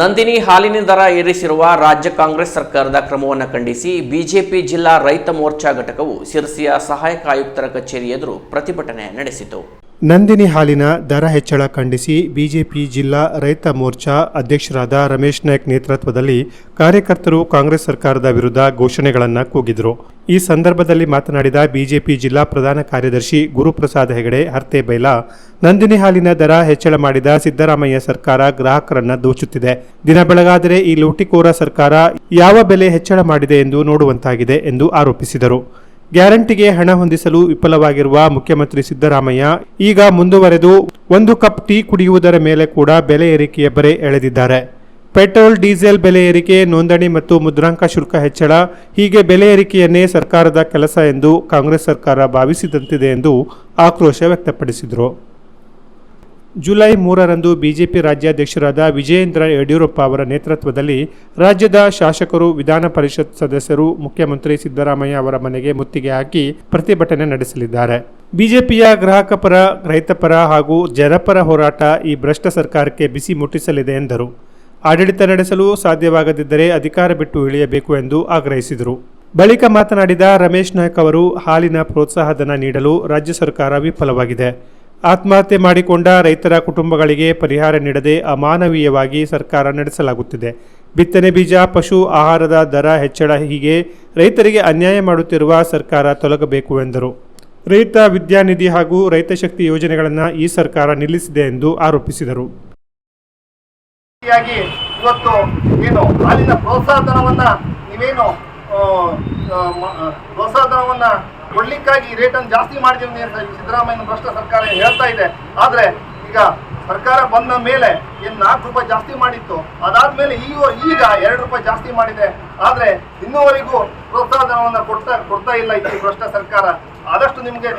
ನಂದಿನಿ ಹಾಲಿನ ದರ ಏರಿಸಿರುವ ರಾಜ್ಯ ಕಾಂಗ್ರೆಸ್ ಸರ್ಕಾರದ ಕ್ರಮವನ್ನು ಖಂಡಿಸಿ ಬಿಜೆಪಿ ಜಿಲ್ಲಾ ರೈತ ಮೋರ್ಚಾ ಘಟಕವು ಶಿರಸಿಯ ಸಹಾಯಕ ಆಯುಕ್ತರ ಕಚೇರಿ ಎದುರು ಪ್ರತಿಭಟನೆ ನಡೆಸಿತು. ನಂದಿನಿ ಹಾಲಿನ ದರ ಹೆಚ್ಚಳ ಖಂಡಿಸಿ ಬಿಜೆಪಿ ಜಿಲ್ಲಾ ರೈತ ಮೋರ್ಚಾ ಅಧ್ಯಕ್ಷರಾದ ರಮೇಶ್ ನಾಯ್ಕ್ ನೇತೃತ್ವದಲ್ಲಿ ಕಾರ್ಯಕರ್ತರು ಕಾಂಗ್ರೆಸ್ ಸರ್ಕಾರದ ವಿರುದ್ಧ ಘೋಷಣೆಗಳನ್ನು ಕೂಗಿದರು. ಈ ಸಂದರ್ಭದಲ್ಲಿ ಮಾತನಾಡಿದ ಬಿಜೆಪಿ ಜಿಲ್ಲಾ ಪ್ರಧಾನ ಕಾರ್ಯದರ್ಶಿ ಗುರುಪ್ರಸಾದ್ ಹೆಗಡೆ ಹರ್ತೆಬೈಲ ನಂದಿನಿ ಹಾಲಿನ ದರ ಹೆಚ್ಚಳ ಮಾಡಿದ ಸಿದ್ದರಾಮಯ್ಯ ಸರ್ಕಾರ ಗ್ರಾಹಕರನ್ನ ದೋಚುತ್ತಿದೆ. ದಿನ ಬೆಳಗಾದರೆ ಈ ಲೂಟಿಕೋರ ಸರ್ಕಾರ ಯಾವ ಬೆಲೆ ಹೆಚ್ಚಳ ಮಾಡಿದೆ ಎಂದು ನೋಡುವಂತಾಗಿದೆ ಎಂದು ಆರೋಪಿಸಿದರು. ಗ್ಯಾರಂಟಿಗೆ ಹಣ ಹೊಂದಿಸಲು ವಿಫಲವಾಗಿರುವ ಮುಖ್ಯಮಂತ್ರಿ ಸಿದ್ದರಾಮಯ್ಯ ಈಗ ಮುಂದುವರೆದು ಒಂದು ಕಪ್ ಟೀ ಕುಡಿಯುವುದರ ಮೇಲೆ ಕೂಡ ಬೆಲೆ ಏರಿಕೆಯ ಬರೆ ಎಳೆದಿದ್ದಾರೆ. ಪೆಟ್ರೋಲ್, ಡೀಸೆಲ್ ಬೆಲೆ ಏರಿಕೆ, ನೋಂದಣಿ ಮತ್ತು ಮುದ್ರಾಂಕ ಶುಲ್ಕ ಹೆಚ್ಚಳ ಹೀಗೆ ಬೆಲೆ ಏರಿಕೆಯನ್ನೇ ಸರ್ಕಾರದ ಕೆಲಸ ಎಂದು ಕಾಂಗ್ರೆಸ್ ಸರ್ಕಾರ ಭಾವಿಸಿದಂತಿದೆ ಎಂದು ಆಕ್ರೋಶ ವ್ಯಕ್ತಪಡಿಸಿದರು. ಜುಲೈ ಮೂರರಂದು ಬಿಜೆಪಿ ರಾಜ್ಯಾಧ್ಯಕ್ಷರಾದ ವಿಜಯೇಂದ್ರ ಯಡಿಯೂರಪ್ಪ ಅವರ ನೇತೃತ್ವದಲ್ಲಿ ರಾಜ್ಯದ ಶಾಸಕರು ವಿಧಾನ ಪರಿಷತ್ ಸದಸ್ಯರು ಮುಖ್ಯಮಂತ್ರಿ ಸಿದ್ದರಾಮಯ್ಯ ಅವರ ಮನೆಗೆ ಮುತ್ತಿಗೆ ಹಾಕಿ ಪ್ರತಿಭಟನೆ ನಡೆಸಲಿದ್ದಾರೆ. ಬಿಜೆಪಿಯ ಗ್ರಾಹಕ ಪರ, ರೈತ ಪರ ಹಾಗೂ ಜನಪರ ಹೋರಾಟ ಈ ಭ್ರಷ್ಟ ಸರ್ಕಾರಕ್ಕೆ ಬಿಸಿ ಮುಟ್ಟಿಸಲಿದೆ ಎಂದರು. ಆಡಳಿತ ನಡೆಸಲು ಸಾಧ್ಯವಾಗದಿದ್ದರೆ ಅಧಿಕಾರ ಬಿಟ್ಟು ಇಳಿಯಬೇಕು ಎಂದು ಆಗ್ರಹಿಸಿದರು. ಬಳಿಕ ಮಾತನಾಡಿದ ರಮೇಶ್ ನಾಯ್ಕ್ ಅವರು ಹಾಲಿನ ಪ್ರೋತ್ಸಾಹಧನ ನೀಡಲು ರಾಜ್ಯ ಸರ್ಕಾರ ವಿಫಲವಾಗಿದೆ. ಆತ್ಮಹತ್ಯೆ ಮಾಡಿಕೊಂಡ ರೈತರ ಕುಟುಂಬಗಳಿಗೆ ಪರಿಹಾರ ನೀಡದೆ ಅಮಾನವೀಯವಾಗಿ ಸರ್ಕಾರ ನಡೆಸಲಾಗುತ್ತಿದೆ. ಬಿತ್ತನೆ ಬೀಜ, ಪಶು ಆಹಾರದ ದರ ಹೆಚ್ಚಳ ಹೀಗೆ ರೈತರಿಗೆ ಅನ್ಯಾಯ ಮಾಡುತ್ತಿರುವ ಸರ್ಕಾರ ತೊಲಗಬೇಕು ಎಂದರು. ರೈತ ವಿದ್ಯಾನಿಧಿ ಹಾಗೂ ರೈತ ಶಕ್ತಿ ಯೋಜನೆಗಳನ್ನು ಈ ಸರ್ಕಾರ ನಿಲ್ಲಿಸಿದೆ ಎಂದು ಆರೋಪಿಸಿದರು. ಇವತ್ತು ಏನು ನೀವೇನು ಪ್ರೋತ್ಸಾಹಧನವನ್ನ ಕೊಡ್ಲಿಕ್ಕಾಗಿ ರೇಟನ್ನು ಜಾಸ್ತಿ ಮಾಡಿದ್ದೀವಿ ಅಂತ ಈ ಸಿದ್ದರಾಮಯ್ಯನ ಭ್ರಷ್ಟ ಸರ್ಕಾರ ಹೇಳ್ತಾ ಇದೆ? ಆದ್ರೆ ಈಗ ಸರ್ಕಾರ ಬಂದ ಮೇಲೆ ಏನ್ ನಾಲ್ಕು ರೂಪಾಯಿ ಜಾಸ್ತಿ ಮಾಡಿತ್ತು, ಅದಾದ್ಮೇಲೆ ಈಗ ಈಗ ಎರಡು ರೂಪಾಯಿ ಜಾಸ್ತಿ ಮಾಡಿದೆ. ಆದ್ರೆ ಇನ್ನೂವರೆಗೂ ಪ್ರೋತ್ಸಾಹಧನವನ್ನ ಕೊಡ್ತಾ ಕೊಡ್ತಾ ಇಲ್ಲ ಈ ಭ್ರಷ್ಟ ಸರ್ಕಾರ. ಆದಷ್ಟು ನಿಮ್ಗೆ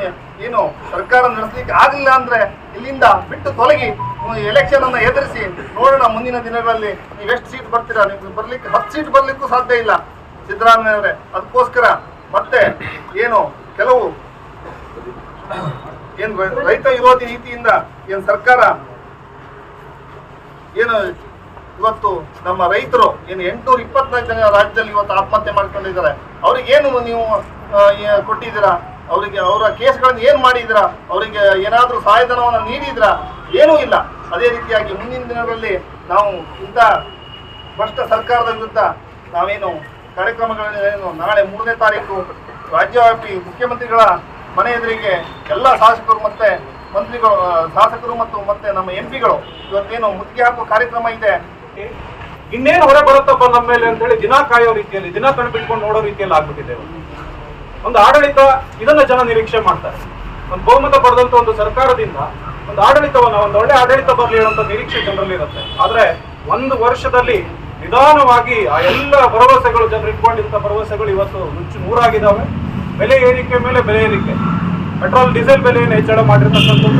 ಏನು ಸರ್ಕಾರ ನಡೆಸಲಿಕ್ಕೆ ಆಗಲಿಲ್ಲ ಅಂದ್ರೆ ಇಲ್ಲಿಂದ ಬಿಟ್ಟು ತೊಲಗಿ ಎಲೆಕ್ಷನ್ ಅನ್ನ ಎದುರಿಸಿ ನೋಡೋಣ ಮುಂದಿನ ದಿನಗಳಲ್ಲಿ ನೀವು ಎಷ್ಟು ಸೀಟ್ ಬರ್ತೀರಾ? ನಿಮ್ಗೆ ಬರ್ಲಿಕ್ಕೆ ಹತ್ತು ಸೀಟ್ ಬರ್ಲಿಕ್ಕೂ ಸಾಧ್ಯ ಇಲ್ಲ. ಸಿದ್ದರಾಮಯ್ಯ ಅವರೇ, ಅದಕ್ಕೋಸ್ಕರ ಮತ್ತೆ ಏನು ಕೆಲವು ಏನ್ ರೈತ ವಿರೋಧಿ ನೀತಿಯಿಂದ ಏನ್ ಸರ್ಕಾರ ಏನು ಇವತ್ತು ನಮ್ಮ ರೈತರು ಏನು ಎಂಟುನೂರ ಇಪ್ಪತ್ನಾಲ್ಕು ಜನ ರಾಜ್ಯದಲ್ಲಿ ಇವತ್ತು ಆತ್ಮಹತ್ಯೆ ಮಾಡ್ಕೊಂಡಿದ್ದಾರೆ. ಅವ್ರಿಗೆ ಏನು ನೀವು ಕೊಟ್ಟಿದ್ದೀರಾ? ಅವರಿಗೆ ಅವರ ಕೇಸ್ಗಳನ್ನು ಏನು ಮಾಡಿದ್ದೀರಾ? ಅವರಿಗೆ ಏನಾದರೂ ಸಹಾಯಧನವನ್ನು ನೀಡಿದ್ರಾ ಏನೂ ಇಲ್ಲ. ಅದೇ ರೀತಿಯಾಗಿ ಮುಂದಿನ ದಿನಗಳಲ್ಲಿ ನಾವು ಇಂಥ ಭ್ರಷ್ಟ ಸರ್ಕಾರದ ವಿರುದ್ಧ ನಾವೇನು ಕಾರ್ಯಕ್ರಮಗಳನ್ನು ನಾಳೆ ಮೂರನೇ ತಾರೀಕು ರಾಜ್ಯವ್ಯಾಪಿ ಮುಖ್ಯಮಂತ್ರಿಗಳ ಮನೆ ಎದುರಿಗೆ ಎಲ್ಲ ಶಾಸಕರು ಮತ್ತೆ ಮಂತ್ರಿಗಳು ಶಾಸಕರು ಮತ್ತು ಮತ್ತೆ ನಮ್ಮ ಎಂ ಪಿಗಳು ಇವತ್ತೇನು ಮುತ್ತಿಗೆ ಹಾಕುವ ಕಾರ್ಯಕ್ರಮ ಇದೆ. ಇನ್ನೇನು ಹೊರ ಬರುತ್ತಪ್ಪ ನಮ್ಮ ಮೇಲೆ ಅಂತ ಹೇಳಿ ದಿನ ಕಾಯೋ ರೀತಿಯಲ್ಲಿ, ದಿನ ಕಣ್ಬಿಟ್ಕೊಂಡು ನೋಡೋ ರೀತಿಯಲ್ಲಿ ಆಗ್ಬಿಟ್ಟಿದೆ ಒಂದು ಆಡಳಿತ, ಇದನ್ನ ಜನ ನಿರೀಕ್ಷೆ ಮಾಡ್ತಾರೆ. ಒಂದು ಬಹುಮತ ಪಡೆದಂತ ಒಂದು ಸರ್ಕಾರದಿಂದ ಒಂದು ಆಡಳಿತವನ್ನ, ಒಂದು ಒಳ್ಳೆ ಆಡಳಿತ ಬರಲಿ ಅನ್ನೋ ನಿರೀಕ್ಷೆ ಜನರಲ್ಲಿ ಇರುತ್ತೆ ಆದ್ರೆ ಒಂದು ವರ್ಷದಲ್ಲಿ ನಿಧಾನವಾಗಿ ಆ ಎಲ್ಲ ಭರವಸೆಗಳು ಜನರು ಇಟ್ಕೊಂಡಿದ್ದ ಭರವಸೆಗಳು ಇವತ್ತು ನುಚ್ಚು ನೂರಾಗಿದ್ದಾವೆ ಬೆಲೆ ಏರಿಕೆ ಮೇಲೆ ಬೆಲೆ ಏರಿಕೆ. ಪೆಟ್ರೋಲ್, ಡೀಸೆಲ್ ಬೆಲೆಯನ್ನು ಹೆಚ್ಚಳ ಮಾಡಿರ್ತಕ್ಕಂಥದ್ದು.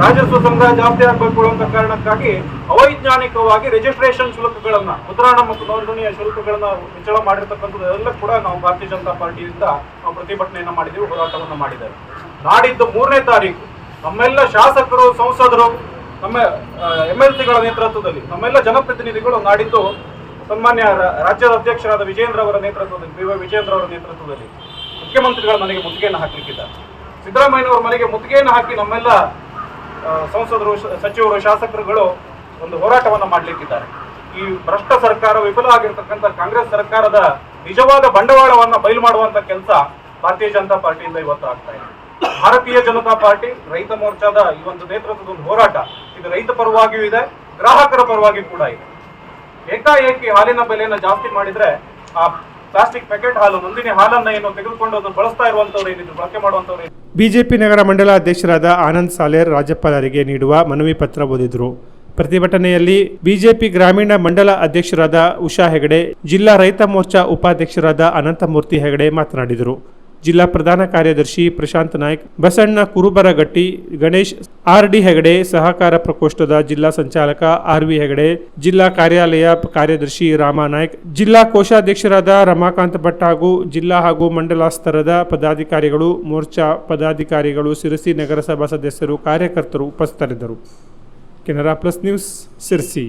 ರಾಜಸ್ವ ಸಂಗ್ರಹ ಜಾಸ್ತಿ ಆಗಬೇಕು ಅಂತ ಕಾರಣಕ್ಕಾಗಿ ಅವೈಜ್ಞಾನಿಕವಾಗಿ ರಿಜಿಸ್ಟ್ರೇಷನ್ ಶುಲ್ಕಗಳನ್ನು, ಮುದ್ರಾಣ ಮತ್ತು ನೋಂದಣಿಯ ಶುಲ್ಕಗಳನ್ನ ಹೆಚ್ಚಳ ಮಾಡಿರ್ತಕ್ಕಂಥದ್ದು ಎಲ್ಲ ಕೂಡ ನಾವು ಭಾರತೀಯ ಜನತಾ ಪಾರ್ಟಿಯಿಂದ ನಾವು ಪ್ರತಿಭಟನೆಯನ್ನು ಮಾಡಿದ್ದೀವಿ, ಹೋರಾಟವನ್ನು ಮಾಡಿದ್ದೇವೆ. ನಾಡಿದ್ದು ಮೂರನೇ ತಾರೀಕು. ನಮ್ಮೆಲ್ಲ ಶಾಸಕರು, ಸಂಸದರು, ನಮ್ಮ ಎಂ ಎಲ್ ಸಿಗಳ ನೇತೃತ್ವದಲ್ಲಿ, ನಮ್ಮೆಲ್ಲ ಜನಪ್ರತಿನಿಧಿಗಳು ನಾಡಿದ್ದು ಸನ್ಮಾನ್ಯ ರಾಜ್ಯದ ಅಧ್ಯಕ್ಷರಾದ ವಿಜೇಂದ್ರ ಅವರ ನೇತೃತ್ವದಲ್ಲಿ ಬಿ ವಿಜೇಂದ್ರ ಅವರ ನೇತೃತ್ವದಲ್ಲಿ. ಮುಖ್ಯಮಂತ್ರಿಗಳ ಮನೆಗೆ ಮುತ್ತಿಗೆಯನ್ನು ಹಾಕಲಿಕ್ಕಿದ್ದಾರೆ. ಸಿದ್ದರಾಮಯ್ಯನವರ ಮನೆಗೆ ಮುತ್ತಿಗೆಯನ್ನು ಹಾಕಿ ನಮ್ಮೆಲ್ಲ ಸಂಸದರು ಸಚಿವರು, ಶಾಸಕರುಗಳು ಒಂದು ಹೋರಾಟವನ್ನು ಮಾಡಲಿಕ್ಕಿದ್ದಾರೆ. ಈ ಭ್ರಷ್ಟ ಸರ್ಕಾರ, ವಿಫಲ ಆಗಿರ್ತಕ್ಕಂಥ ಕಾಂಗ್ರೆಸ್ ಸರ್ಕಾರದ ನಿಜವಾದ ಬಂಡವಾಳವನ್ನು ಬಯಲು ಮಾಡುವಂತ ಕೆಲಸ ಭಾರತೀಯ ಜನತಾ ಪಾರ್ಟಿಯಿಂದ ಇವತ್ತು ಆಗ್ತಾ ಇದೆ. ಭಾರತೀಯ ಜನತಾ ಪಾರ್ಟಿ, ರೈತ ಮೋರ್ಚಾದ ಈ ಒಂದು ನೇತೃತ್ವದ ಒಂದು ಹೋರಾಟ, ಇದು ರೈತ ಪರವಾಗಿಯೂ ಇದೆ, ಗ್ರಾಹಕರ ಪರವಾಗಿ ಕೂಡ ಇದೆ. ಏಕಾಏಕಿ ಹಾಲಿನ ಬೆಲೆಯನ್ನು ಜಾಸ್ತಿ ಮಾಡಿದ್ರೆ ಆ ಪ್ಲಾಸ್ಟಿಕ್ ಪ್ಯಾಕೆಟ್ ಹಾಲು, ನಂದಿನಿ ಹಾಲನ್ನ ಏನು ತೆಗೆದುಕೊಂಡು ಅದನ್ನು ಬಳಸ್ತಾ ಇರುವಂತವ್ರು ಏನಿದ್ರು, ಬಳಕೆ ಮಾಡುವಂತವ್ರು ಬಿಜೆಪಿ ನಗರ ಮಂಡಲ ಅಧ್ಯಕ್ಷರಾದ ಆನಂದ್ ಸಾಲೇರ್ ರಾಜ್ಯಪಾಲರಿಗೆ ನೀಡುವ ಮನವಿ ಪತ್ರ ಓದಿದರು. ಪ್ರತಿಭಟನೆಯಲ್ಲಿ ಬಿಜೆಪಿ ಗ್ರಾಮೀಣ ಮಂಡಲ ಅಧ್ಯಕ್ಷರಾದ ಉಷಾ ಹೆಗಡೆ, ಜಿಲ್ಲಾ ರೈತ ಮೋರ್ಚಾ ಉಪಾಧ್ಯಕ್ಷರಾದ ಅನಂತಮೂರ್ತಿ ಹೆಗಡೆ ಮಾತನಾಡಿದರು. ಜಿಲ್ಲಾ ಪ್ರಧಾನ ಕಾರ್ಯದರ್ಶಿ ಪ್ರಶಾಂತ್ ನಾಯ್ಕ್, ಬಸಣ್ಣ ಕುರುಬರಗಟ್ಟಿ, ಗಣೇಶ್, ಆರ್ ಡಿ ಹೆಗಡೆ, ಸಹಕಾರ ಪ್ರಕೋಷ್ಠದ ಜಿಲ್ಲಾ ಸಂಚಾಲಕ ಆರ್ ವಿ ಹೆಗಡೆ, ಜಿಲ್ಲಾ ಕಾರ್ಯಾಲಯ ಕಾರ್ಯದರ್ಶಿ ರಾಮ ನಾಯ್ಕ್, ಜಿಲ್ಲಾ ಕೋಶಾಧ್ಯಕ್ಷರಾದ ರಮಾಕಾಂತ್ ಭಟ್ ಹಾಗೂ ಜಿಲ್ಲಾ ಹಾಗೂ ಮಂಡಲ ಸ್ತರದ ಪದಾಧಿಕಾರಿಗಳು, ಮೋರ್ಚಾ ಪದಾಧಿಕಾರಿಗಳು, ಸಿರಸಿ ನಗರಸಭಾ ಸದಸ್ಯರು, ಕಾರ್ಯಕರ್ತರು ಉಪಸ್ಥಿತರಿದ್ದರು. Canara plus news, Sirsi.